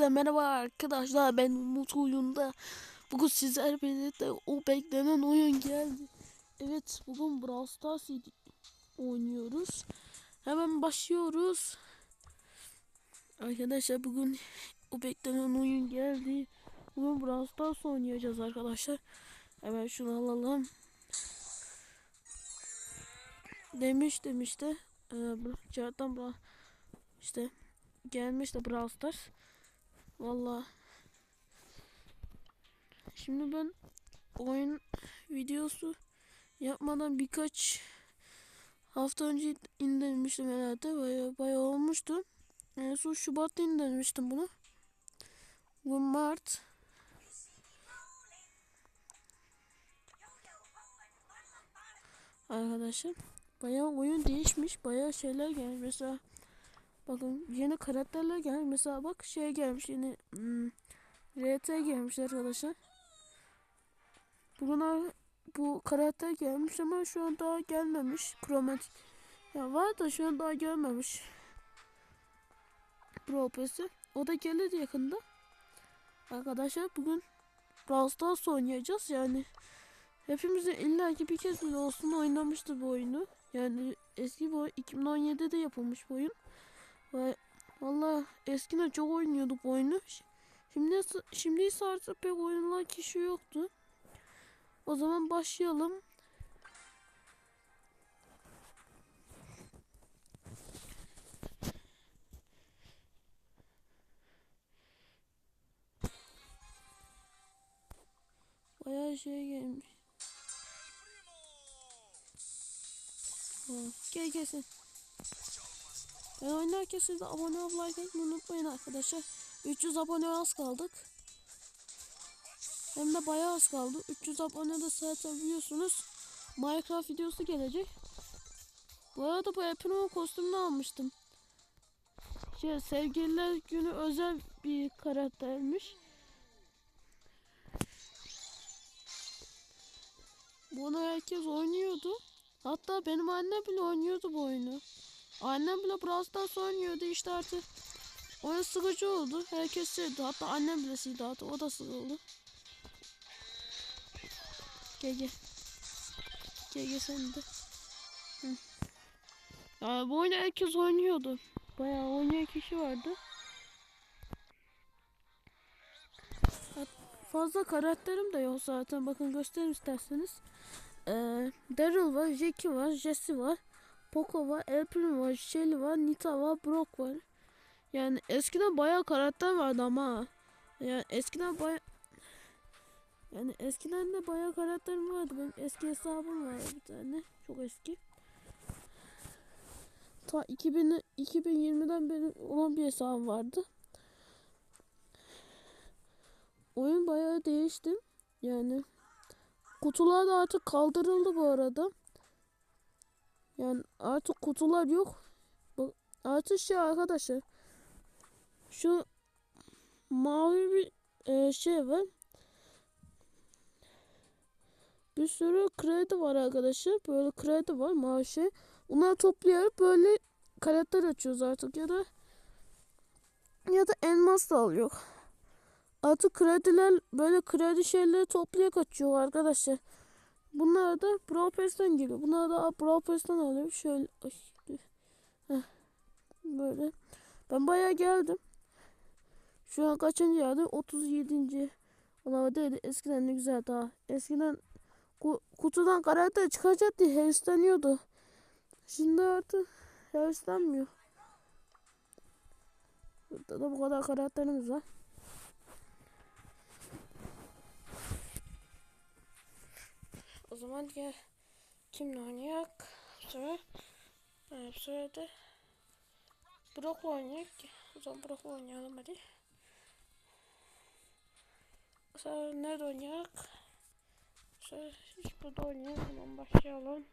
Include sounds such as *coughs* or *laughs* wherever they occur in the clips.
Hepinize merhaba arkadaşlar ben Umut oyunda. Bugün sizler birlikte o beklenen oyun geldi. Evet bugün Brawl Stars oynuyoruz. Hemen başlıyoruz. Arkadaşlar bugün o beklenen oyun geldi. Bugün Brawl Stars oynayacağız arkadaşlar. Hemen şunu alalım. Demiş demişti ee, Cevaptan işte gelmiş de Brawl Stars. Valla. Şimdi ben oyun videosu yapmadan birkaç hafta önce indirmiştim herhalde. Bayağı, bayağı olmuştu. En son Şubat'ta indirmiştim bunu. Bu Mart. Arkadaşlar. Bayağı oyun değişmiş. Bayağı şeyler gelmiş. Mesela Bakın yeni karakterler gelmiş. Mesela bak şey gelmiş yeni hmm, RT gelmiş arkadaşlar. Bugün bu karakter gelmiş ama şu an daha gelmemiş. Kromat ya var da şu an daha gelmemiş. Propesi. O da gelir yakında. Arkadaşlar bugün Brawl Stars oynayacağız yani. Hepimizin illaki bir kez bile olsun oynamıştı bu oyunu. Yani eski bu 2017'de yapılmış bu oyun. Valla eskiden çok oynuyorduk oyunu. Şimdi şimdi ise artık pek oyunlar kişi yoktu. O zaman başlayalım. Bayağı şey gelmiş. Ha, gel gelsin. Ben oynarken siz de abone ol unutmayın arkadaşlar. 300 abone az kaldık. Hem de bayağı az kaldı. 300 abone de zaten biliyorsunuz. Minecraft videosu gelecek. Bu arada bu Epino kostümünü almıştım. Şey, sevgililer günü özel bir karaktermiş. Bunu herkes oynuyordu. Hatta benim annem bile oynuyordu bu oyunu. Annem bile Brawl oynuyordu işte artık. Oyun sıkıcı oldu. Herkes sevdi. Hatta annem bile sildi hatta o da sıkıldı. Gel gel. Gel gel sen de. Hı. Bu oyunu herkes oynuyordu. Bayağı oynayan kişi vardı. Fazla karakterim de yok zaten. Bakın göstereyim isterseniz. Ee, Daryl var, Jackie var, Jesse var. Poco var, Primo var, Shelly var, Nita var, Brock var. Yani eskiden bayağı karakter vardı ama. Yani eskiden baya yani eskiden de bayağı karakterim vardı. Benim eski hesabım var bir tane. Çok eski. Ta 2000 2020'den beri olan bir hesabım vardı. Oyun bayağı değişti. Yani kutular da artık kaldırıldı bu arada. Yani artık kutular yok. Artık şey arkadaşlar. Şu mavi bir e, şey var. Bir sürü kredi var arkadaşlar. Böyle kredi var mavi şey. Onları toplayarak böyle karakter açıyoruz artık ya da ya da elmas da alıyor. Artık krediler böyle kredi şeyleri toplayarak açıyor arkadaşlar. Bunlar da Brawl geliyor. Bunlar da Brawl Pass'ten alıyor. Şöyle böyle. Ben bayağı geldim. Şu an kaçıncı yerde? 37. Ona dedi eskiden ne güzel daha. Eskiden ku kutudan karakter çıkacak diye hevesleniyordu. Şimdi artık heveslenmiyor. Burada da bu kadar karakterimiz var. Zaman diğer kimle oynayak? Bu sefer evet, bu sefer de Brock'la oynayak. O zaman Brock'la oynayalım hadi. Bu sefer nerede oynayak? Bu sefer hiç burada oynayalım. Hemen başlayalım.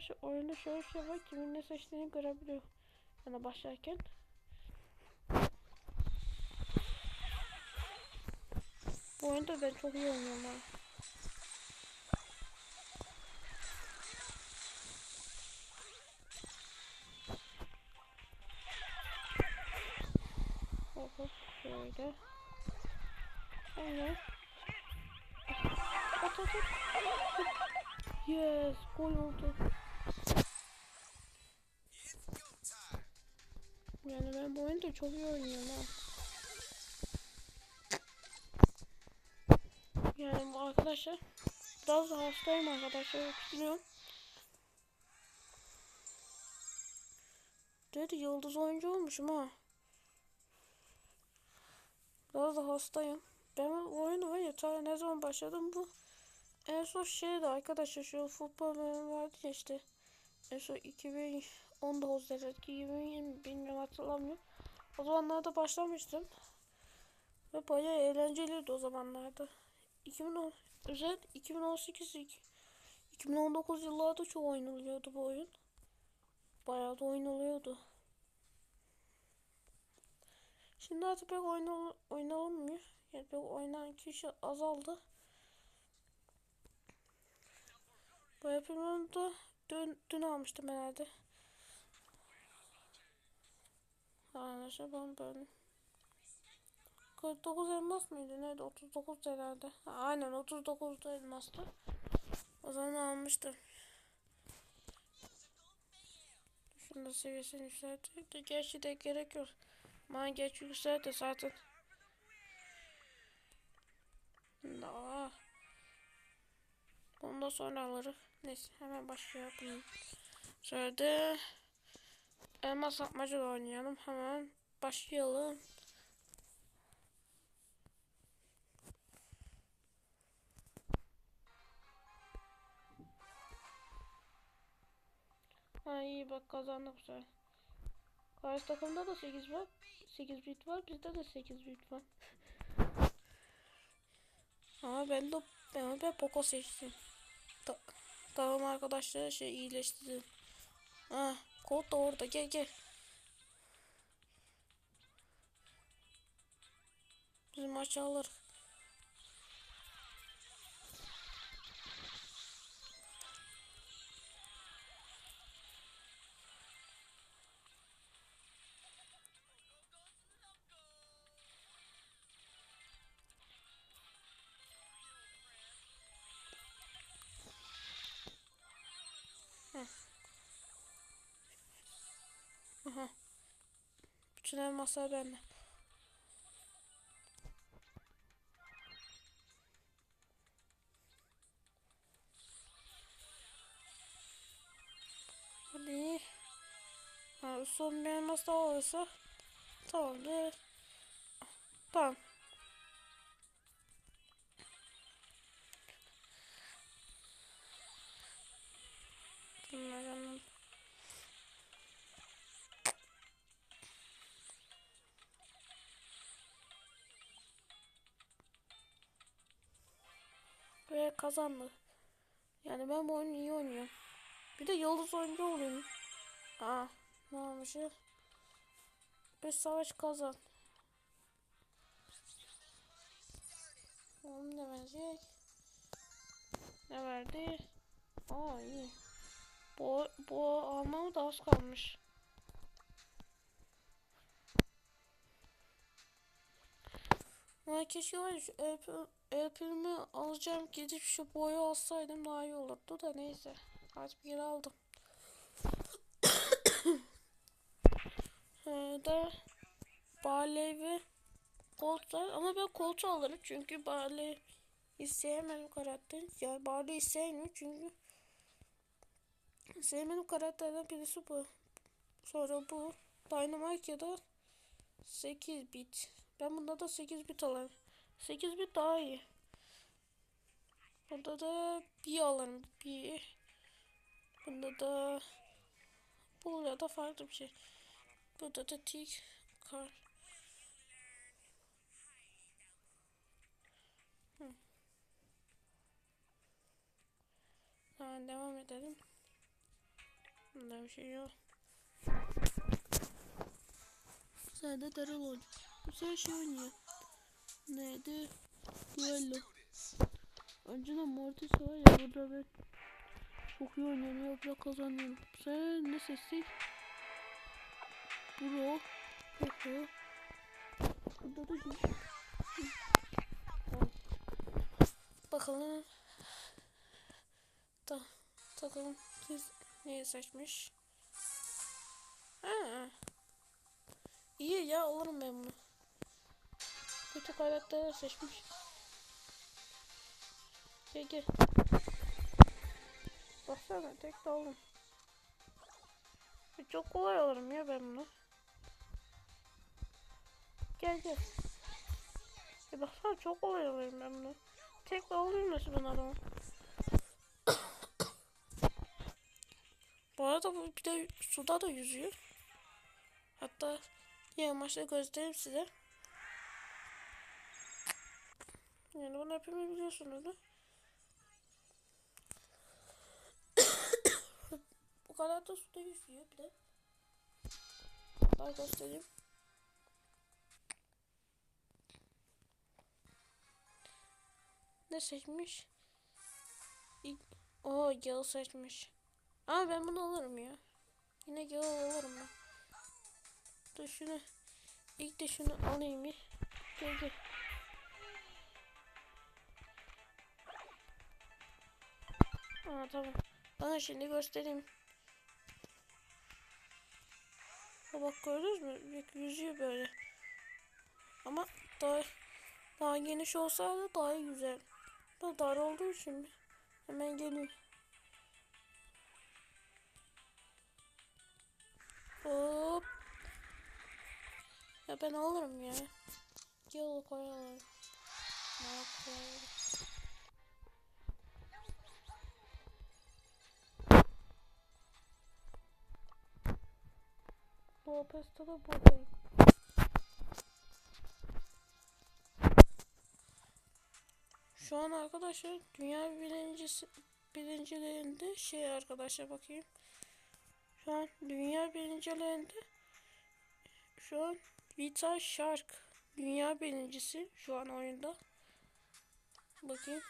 arkadaşlar oyunda şöyle bir şey var. Kimin ne seçtiğini görebiliyor. Yani başlarken. Bu oyunda ben çok iyi oynuyorum abi. Oho şöyle. Evet. At at at. Yes gol oldu. Yani ben bu oyunda çok iyi oynuyorum ha. Yani bu arkadaşlar biraz da hastayım arkadaşlar biliyorum. Dedi yıldız oyuncu olmuşum ha. Biraz da hastayım. Ben bu oyunu var ya ne zaman başladım bu en son şeydi arkadaşlar şu futbol bölümü vardı ya işte. Son 2019 herhalde 2020 bilmiyorum hatırlamıyorum. O zamanlarda başlamıştım. Ve bayağı eğlenceliydi o zamanlarda. 2010 özel 2018 2019 yıllarda çok oynanıyordu bu oyun. Bayağı da oynanıyordu. Şimdi artık pek oynal oynanılmıyor. Yani pek oynayan kişi azaldı. Bu yapımını da dün, dün almıştım herhalde. Arkadaşlar ben böyle 49 elmas mıydı? Neydi? 39 herhalde. Ha, aynen 39 elmastı. O zaman almıştım. Şunu da seviyesini yükseltecek de gerçi de gerek yok. Bana geç yükseltti zaten. Aa. Bunu da sonra alırız. Neyse hemen başlayalım. Şöyle elmas atmaca da oynayalım. Hemen başlayalım. Ha iyi bak kazandık bu sefer. Karşı takımda da 8 var. 8 bit var. Bizde de 8 bit var. *laughs* Ama ben de ben, ben Poco seçtim. Ta tamam arkadaşlar şey iyileştirdim. Ha, Colt da orada gel gel. Biz maçı Bütün elmaslar bende. Hadi. Ha, son bir elmas daha olursa tamamdır. Tamam. Ve kazandı. Yani ben bu oyunu iyi oynuyorum. Bir de yıldız oyuncu olayım. Aa, ne olmuş? Bir savaş kazan. Onu ne verecek? Ne verdi? Aa iyi. Bu, bu almamı da az kalmış. Ama keşke var ya şu el, el filmi alacağım gidip şu boyu alsaydım daha iyi olurdu da neyse. Artık bir yere aldım. *coughs* da Barley ve ama ben Colt'u alırım çünkü Barley isteyemem karakter. Yani Barley istemiyor çünkü sevmediğim karakterden birisi bu. Sonra bu Dynamite ya da 8 bit. Ben bunda da 8 bit alırım. 8 bit daha iyi. Bunda da bir alırım. Bir. Bunda da bu ya da farklı bir şey. Burada da tik kar. Hı. Tamam devam edelim. Bunda bir şey yok. Sende Daryl oynuyor. Bu sefer şey oynuyor. Neydi? Duello. Önceden Mortis var ya burada ben çok iyi oynuyorum ya burada kazanıyorum. Sen ne seçtik? Bro. Poco. Burada da yüz. Bakalım. Da, bakalım biz neyi seçmiş. Ha. İyi ya alırım ben bunu. Kötü karakterler seçmiş. Peki. Baksana tek de aldım. E, Çok kolay alırım ya ben bunu. Gel gel. E baksana çok kolay alırım ben bunu. Tek de alayım nasıl ben adamı. Bu arada bu bir de suda da yüzüyor. Hatta diğer maçta göstereyim size. Yani bunu hepimiz biliyorsunuz da. *coughs* Bu kadar da suda yüzüyor bir de. Daha göstereyim. Ne seçmiş? Oo yağ seçmiş. Ama ben bunu alırım ya. Yine yağ alırım ben. Dur şunu. İlk de şunu alayım bir. Gel gel. Aa tamam. Bana şimdi göstereyim. Ha, bak gördünüz mü? Yüzüyor böyle. Ama daha daha geniş olsaydı daha güzel. Da dar olduğu için hemen geliyor. Hop. Ya ben alırım ya. Yolu koyalım. Ne yapayım? Bu pasta da buradayım. Şu an arkadaşlar dünya birincisi birincilerinde şey arkadaşlar bakayım. Şu an dünya birincilerinde şu an Vita Shark dünya birincisi şu an oyunda. Bakayım.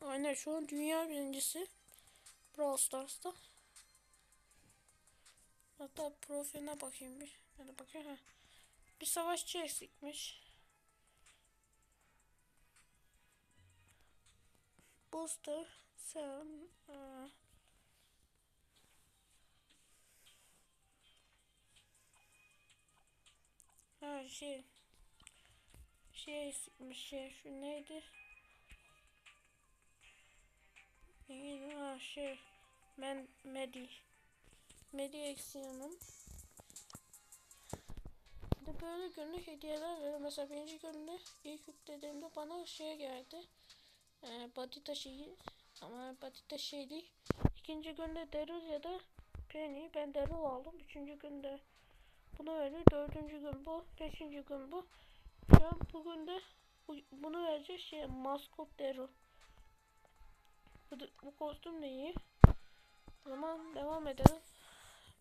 Aynen şu an dünya birincisi Brawl Stars'ta. Hatta profiline bakayım bir. Hadi bakayım. Ha. Bir savaşçı eksikmiş. Booster sen aa. Ha şey şey eksikmiş şey şu neydi? Neydi ha şey ben Medi Eksiğinin bir de böyle günlük hediyeler veriyor. Mesela birinci günde ilk yüklediğimde bana şey geldi. Ee, Batita şeyi ama Batita şey değil. İkinci günde Daryl ya da Penny. Ben Daryl aldım. Üçüncü günde bunu veriyor. Dördüncü gün bu. Beşinci gün bu. Şu an bugün de bu, bunu verecek şey maskot Daryl. Bu, bu kostüm de iyi. O zaman devam edelim.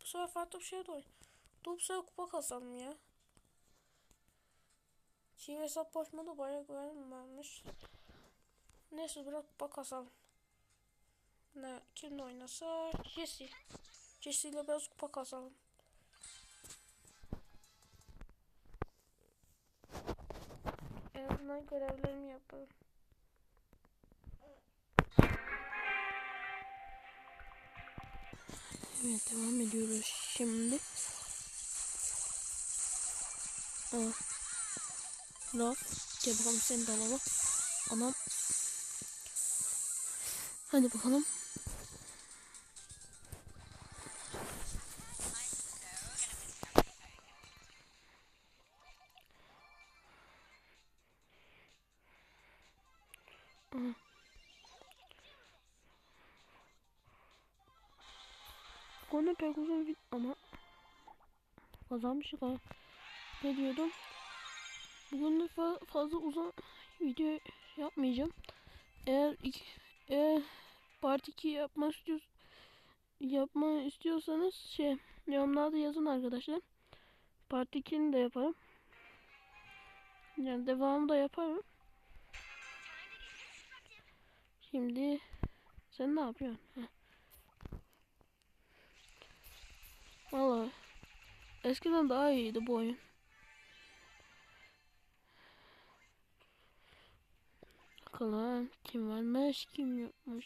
Bu sefer farklı bir şey de oyun. Dur bu sefer kupa kasalım ya. Çiğ hesap başıma bayağı güvenim varmış. Neyse bırak kupa kasalım. Ne, kimle oynasa? Jesse. Jesse ile biraz kupa kasalım. En azından görevlerimi yaparım. Evet devam ediyoruz şimdi. Aa. Raf. Gel bakalım seni de alalım. Anam. Hadi bakalım. Konu pek uzun vid- ama kazanmışık ha. Ne diyordum? Bugün de fa- fazla uzun video yapmayacağım. Eğer iki, eğer part 2 yapmak istiyorsanız yapma istiyorsanız şey yorumlarda yazın arkadaşlar. Part 2'ni de yaparım. Yani devamı da yaparım. Şimdi sen ne yapıyorsun? Heh. Valla. Eskiden daha iyiydi bu oyun. Bakalım kim varmış kim yokmuş.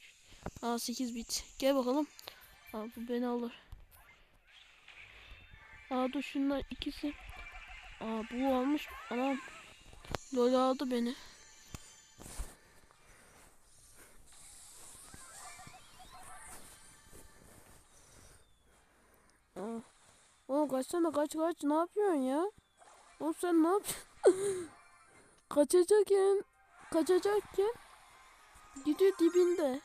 Aa 8 bit. Gel bakalım. Aa bu beni alır. Aa dur şunlar ikisi. Aa bu almış. Anam. Lol aldı beni. Oğlum kaçsana kaç kaç ne yapıyorsun ya? Oğlum sen ne yapıyorsun? *laughs* Kaçacakken kaçacakken gidiyor dibinde.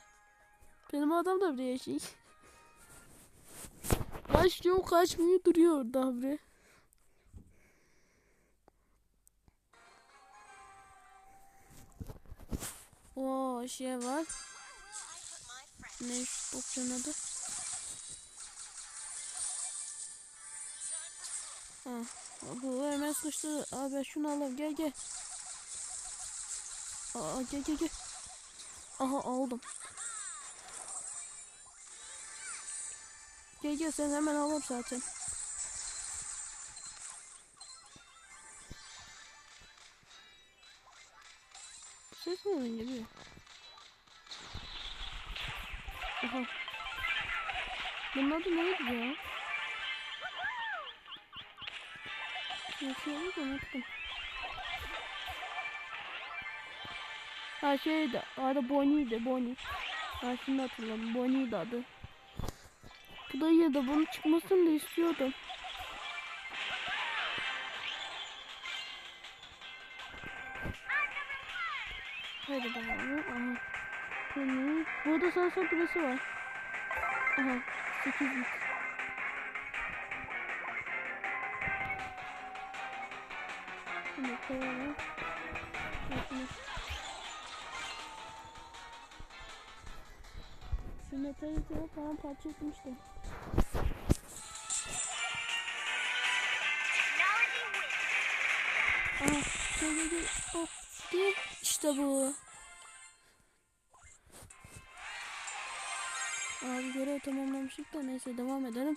Benim adam da bir değişik. *laughs* Kaç diyor kaçmıyor duruyor orada abi. Oo şey var. Ne şu topçunun? Ha, bu hemen sıkıştı. Abi şunu alayım gel gel. Aa gel gel gel. Aha aldım. Gel gel sen hemen alırım zaten. Ses nereden geliyor? Aha. Bunun adı neydi ya? Oldu unuttum. Ha şeydi. Adı Bonnie'ydi Bonnie. Ha şimdi hatırladım. Bonnie'ydi adı. Bu da iyi de bunun çıkmasını da istiyordum. Hadi bakalım. Aha. Bonnie. Burada sarsa birisi var. Aha. 8 bit. Bakın. Şu metaliteye falan parça etmiştim. Gel gel gel. Oh, gel. İşte bu. Abi görev tamamlamıştık da neyse devam edelim.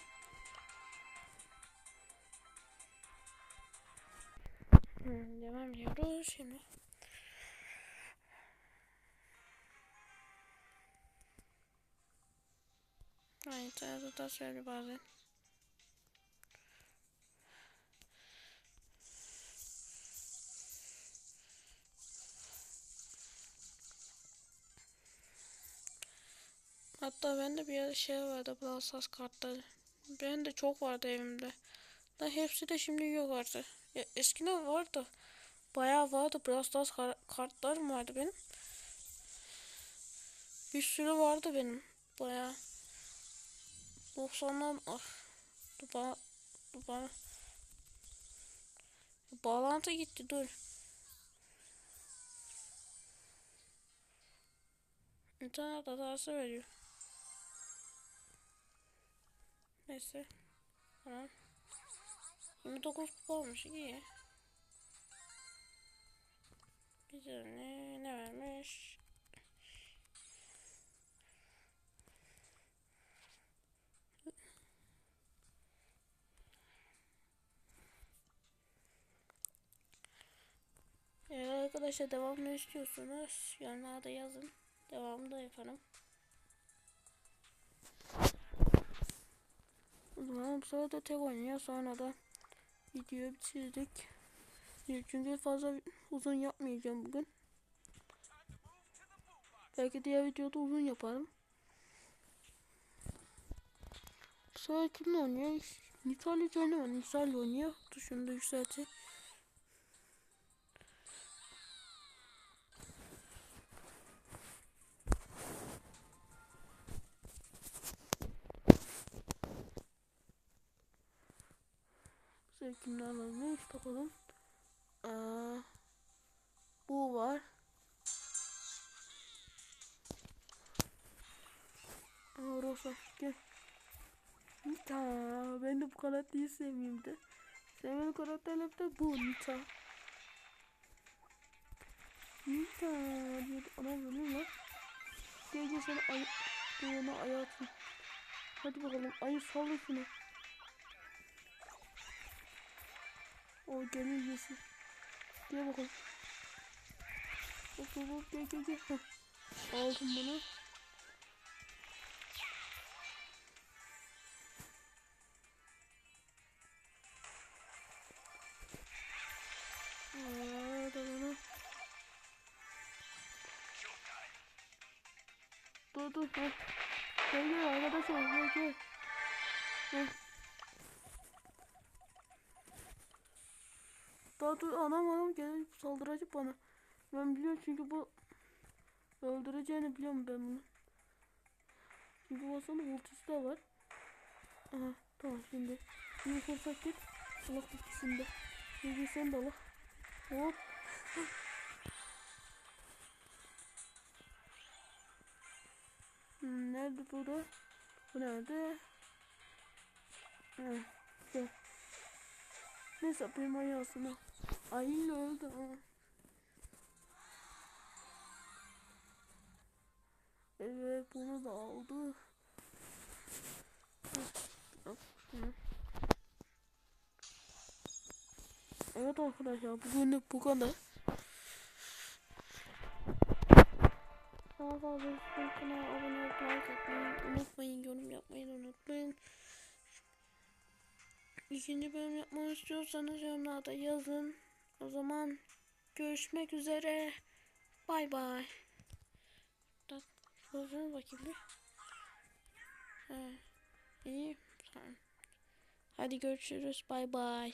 Ay internet da söyle bazen. Hatta bende bir şey vardı Brawl kartları. Ben de çok vardı evimde. Da hepsi de şimdi yok artık. Ya eskiden vardı. Bayağı vardı Brawl kar kartlarım vardı benim. Bir sürü vardı benim. Bayağı. 90'dan ah. Dur bana. Bağlantı gitti dur. İnternet hatası veriyor. Neyse. Tamam. 29 kupa olmuş iyi. Güzel ne, ne vermiş? Eğer arkadaşlar devamını istiyorsanız yorumlarda yazın. Devamını da yaparım. O zaman bu sırada tek oynuyor. Sonra da videoyu bitirdik. Çünkü fazla uzun yapmayacağım bugün. Belki diğer videoda uzun yaparım. Sonra kimle oynuyor? Nitalya oynama. Nitalya oynuyor. Tuşunu da yükselteyim. Kimler varmış bakalım. Aa, bu var. Rosa gel. Nita. Ben de bu karakteri sevmiyorum de. Sevmediğim karakterler de bu Nita. Nita böyle lan. Gel gel sana ay ayağına ayağı atayım. Hadi bakalım ayı salla şunu. O gelir yesin. Gel bakalım. Hop hop hop gel gel gel. Aldım bunu. Dur dur. Heh. Gel gel arkadaşlar gel gel. Heh. Daha dur anam anam gelip saldıracak bana. Ben biliyorum çünkü bu öldüreceğini biliyorum ben bunu. Çünkü bu aslında ultisi de var. Aha tamam şimdi. Bir fırsat git. Allah ikisinde. Şimdi sen de Allah. Hop. Hmm, nerede bu da? Bu nerede? Ha, gel. Neyse benim ayağısına. Ayıyla öldü. Ha. Evet bunu da aldı. Evet arkadaşlar bugünlük bu kadar. Daha fazla kanala abone atmayı unutmayın. Yorum yapmayı unutmayın. İkinci bölüm yapmamı istiyorsanız yorumlarda yazın. O zaman görüşmek üzere. Bay bay. Şöyle bakayım bir. Ha, iyi. Tamam. Hadi görüşürüz. Bay bay.